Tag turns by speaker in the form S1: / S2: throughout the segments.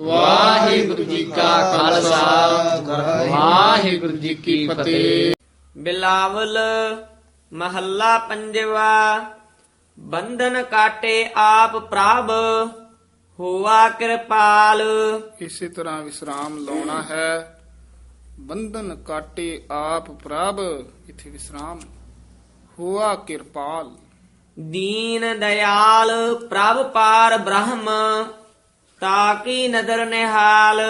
S1: ਵਾਹਿਗੁਰੂ ਜੀ ਕਾ ਖਾਲਸਾ। ਵਾਹਿਗੁਰੂ ਜੀ ਕੀ ਫਤਿਹ।
S2: ਬਿਲਾਵਲ ਮਹੱਲਾ ਪੰਜਵਾ ਬੰਧਨ ਕਾਟੇ ਆਪ ਪ੍ਰਭ ਹੋਆ ਕਿਰਪਾਲ।
S3: ਇਸੇ ਤਰ੍ਹਾਂ ਵਿਸਰਾਮ ਲਾਉਣਾ ਹੈ। ਬੰਧਨ ਕਾਟੇ ਆਪ ਪ੍ਰਭ ਇਥੇ ਵਿਸਰਾਮ। ਹੋਆ ਕਿਰਪਾਲ।
S2: ਦੀਨ ਦਇਆਲ ਪ੍ਰਭ ਪਾਰ ਬ੍ਰਹਮ ਤਾਕੀ ਨਦਰ ਨਿਹਾਲ?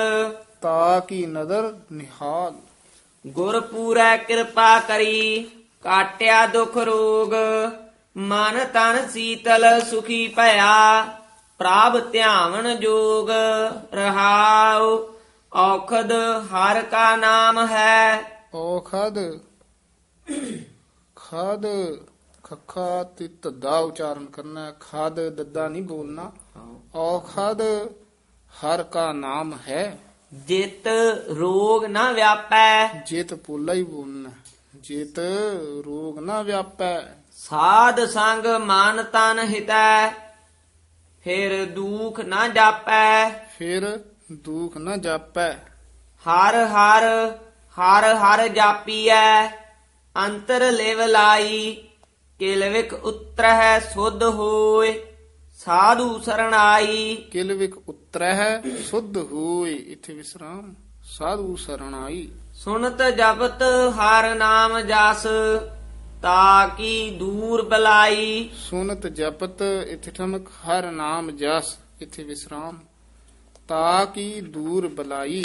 S3: ਤਾ ਕੀ ਨਦਰ ਨਿਹਾਲ?
S2: ਗੁਰ ਪੂਰੈ ਕਿਰਪਾ ਕਰੀ ਕਾਟਿਆ ਦੁਖ ਰੋਗ। ਮਨ ਤਨ ਸੀਤਲ ਸੁਖੀ ਭਇਆ ਪ੍ਰਭ ਧਿਆਵਨ ਜੋਗ ਰਹਾਉ। ਔਖਦ ਹਰ ਕਾ ਨਾਮ ਹੈ।
S3: ਔਖਦ ਖਦ ਖੱਖਾ ਤੇ ਧੱਦਾ ਉਚਾਰਨ ਕਰਨਾ। ਖਦ ਦੱਦਾ ਨਹੀਂ ਬੋਲਣਾ। ਔਖਦ ਹਰ ਕਾ ਨਾਮ ਹੈ।
S2: ਜਿਤ ਰੋਗ ਨਾ ਵਿਆਪੈ।
S3: ਜੇਤ ਪੋਲਾ ਹੀ ਬੋਲਣਾ। ਹੈ। ਜੇਤ ਰੋਗ ਨਾ ਵਿਆਪੈ।
S2: ਸਾਧ ਸੰਗ ਮਨ ਤਨ ਹਿਤੈ। ਫਿਰ ਦੁਖ ਨਾ ਜਾਪੈ।
S3: ਫਿਰ ਦੁਖ ਨਾ ਜਾਪੈ।
S2: ਹਰ ਹਰ ਹਰ ਹਰ ਜਾਪੀਐ। ਅੰਤਰ ਲਿਵ ਲਾਈ। ਕਿਲਵਿਕ ਉਤਰਹਿ ਸੁਧ ਹੋਏ। ਸਾਧੂ ਸਰਣਾਈ।
S3: ਕਿਲਵਿਕ ਉਤਰਹਿ ਸੁਧ ਹੋਏ ਇਥੇ ਵਿਸਰਾਮ ਸਾਧੂ ਸਰਣਾਈ।
S2: ਸੁਨਤ ਜਪਤ ਹਰ ਨਾਮ ਜਸ ਤਾਕੀ ਦੂਰ ਬਲਾਈ।
S3: ਸੁਨਤ ਜਪਤ ਇਥੇ ਠਮਕ ਹਰ ਨਾਮ ਜਸ ਇਥੇ ਵਿਸਰਾਮ ਤਾ ਕੀ ਦੂਰ ਬਲਾਈ।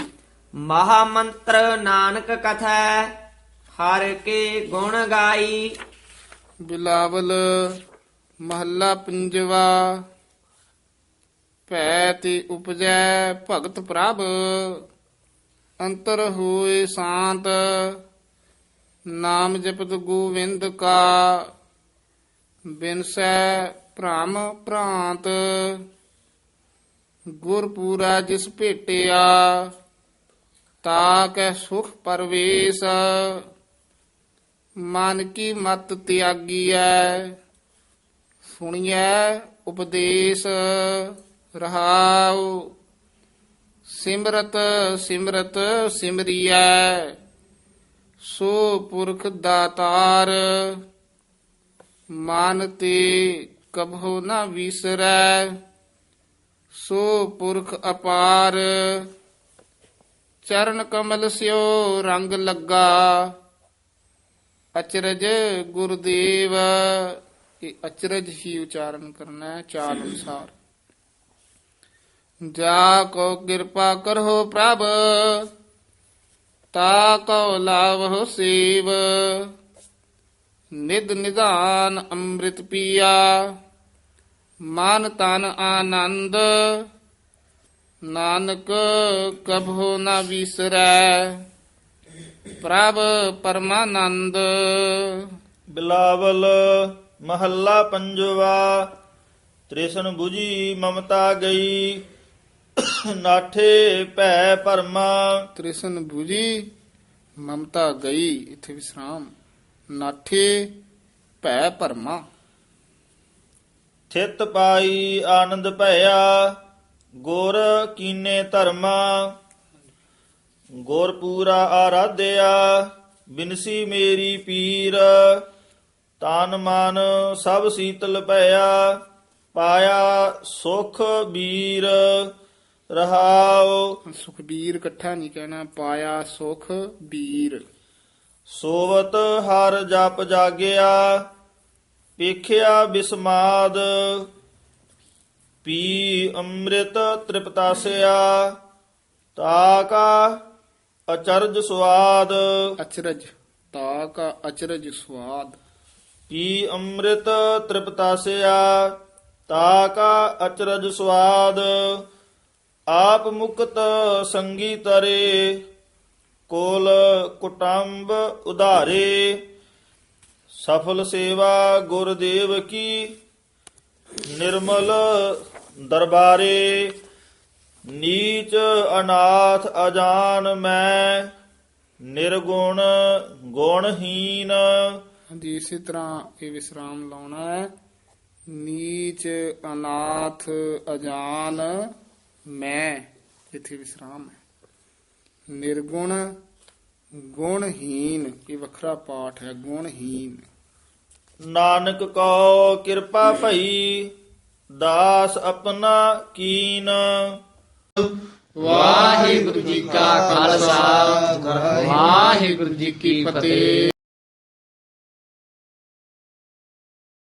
S2: ਮਹਾ ਮੰਤਰ ਨਾਨਕ ਕਥੈ ਹਰ ਕੇ ਗੁਣ ਗਾਈ।
S3: ਬਿਲਾਵਲ ਮਹੱਲਾ ਪੰਜਵਾ। ਭੈ ਤੇ ਉਪਜੈ ਭਗਤ ਪ੍ਰਭ, ਅੰਤਰ ਹੋਏ ਸ਼ਾਂਤ। ਨਾਮ ਜਪਤ ਗੋਵਿੰਦ ਕਾ ਬਿਨਸੈ ਭ੍ਰਮ ਭ੍ਰਾਂਤ। ਗੁਰ ਪੂਰਾ ਜਿਸ ਭੇਟਿਆ, ਤਾ ਕੈ ਸੁਖ ਪਰਵੇਸ਼। ਮਨ ਕੀ ਮਤ ਤਿਆਗੀ ਐ ਸੁਣੀਐ ਉਪਦੇਸ਼ ਰਹਾਉ। ਸਿਮਰਤ ਸਿਮਰਤ ਸਿਮਰੀਐ, ਸੋ ਪੁਰਖ ਦਾਤਾਰ, ਮਨ ਤੇ ਕਬਹੁ ਨਾ ਵਿਸਰੈ, ਸੋ ਪੁਰਖ ਅਪਾਰ। ਚਰਨ ਕਮਲ ਸਿਓ ਰੰਗ ਲੱਗਾ, ਅਚਰਜ ਗੁਰਦੇਵ ਇਹ ਅਚਰਜ ਹੀ ਉਚਾਰਨ ਕਰਨਾ ਹੈ ਚਾਲ ਅਨੁਸਾਰ। ਜਾ ਕੋ ਕਿਰਪਾ ਕਰੋ ਪ੍ਰਭ ਤਾ ਕੋ ਲਾਵਹੁ ਸੇਵ। ਨਿਦ ਨਿਧਾਨ ਅੰਮ੍ਰਿਤ ਪੀਆ ਮਨ ਤਨ ਆਨੰਦ। ਨਾਨਕ ਕਭੋ ਨਾ ਵਿਸਰੈ ਪ੍ਰਭ ਪਰਮਾਨੰਦ।
S4: ਬਿਲਾਵਲ ਮਹੱਲਾ ਪੰਜਵਾ ਤ੍ਰਿਸ਼ਨ 부ਜੀ ਮਮਤਾ ਗਈ। ਨਾਠੇ ਭੈ ਪਰਮਾ
S3: ਤ੍ਰਿਸ਼ਨ 부ਜੀ ਮਮਤਾ ਗਈ ਇਥੇ ਵਿਸਰਾਮ। ਨਾਠੇ ਭੈ ਪਰਮਾ
S4: ਥਿਤ ਪਾਈ ਆਨੰਦ ਭਇਆ ਗੁਰ ਕੀਨੇ ਧਰਮਾ। ਗੁਰ ਪੂਰਾ ਆਰਾਧਿਆ ਬਿਨਸੀ ਮੇਰੀ ਪੀਰ। ਤਨ ਮਨ ਸਭ ਸੀਤਲ ਭਇਆ ਪਾਇਆ ਸੁਖ ਬੀਰ ਰਹਾਉ।
S3: ਸੁਖਬੀਰ ਇਕੱਠਾ ਨਹੀਂ ਕਹਿਣਾ ਪਾਇਆ ਸੁਖ ਬੀਰ।
S4: ਸੋਵਤ ਹਰ ਜਪ ਜਾਗਿਆ ਵੇਖਿਆ ਬਿਸਮਾਦ। ਪੀ ਅੰਮ੍ਰਿਤ ਤ੍ਰਿਪਤਾਸਿਆ ਤਾਕਾ ਅਚਰਜ ਸਵਾਦ
S3: ਅਚਰਜ ਤਾ ਕਾ ਅਚਰਜ ਸਵਾਦ
S4: ਪੀ ਅੰਮ੍ਰਿਤ ਤ੍ਰਿਪਤਾਸਿਆ ਤਾਕਾ ਅਚਰਜ ਸਵਾਦ ਆਪ ਮੁਕਤ ਸੰਗੀ ਤਰੇ, ਕੋਲ ਕੁਟੰਬ ਉਧਾਰੇ, ਸਫਲ ਸੇਵਾ ਗੁਰਦੇਵ ਕੀ, ਨਿਰਮਲ ਦਰਬਾਰੇ, ਨੀਚ ਅਨਾਥ ਅਜਾਨ ਮੈਂ, ਨਿਰਗੁਣ ਗੁਣਹੀਨ
S3: ਹਾਂਜੀ ਇਸੇ ਤਰ੍ਹਾਂ ਇਹ ਵਿਸਰਾਮ ਲਾਉਣਾ ਹੈ। ਨੀਚ ਅਨਾਥ ਅਜਾਨ ਮੈਂ ਇੱਥੇ ਵਿਸਰਾਮ ਹੈ। ਨਿਰਗੁਣ ਗੁਣਹੀਨ ਇਹ ਵੱਖਰਾ ਪਾਠ ਹੈ ਗੁਣਹੀਨ।
S4: ਨਾਨਕ ਕੋ ਕਿਰਪਾ ਭਈ ਦਾਸ ਆਪਣਾ ਕੀਨ।
S1: ਵਾਹਿਗੁਰੂ ਜੀ ਕਾ ਖਾਲਸਾ ਵਾਹਿਗੁਰੂ ਜੀ ਕੀ ਫਤਿਹ।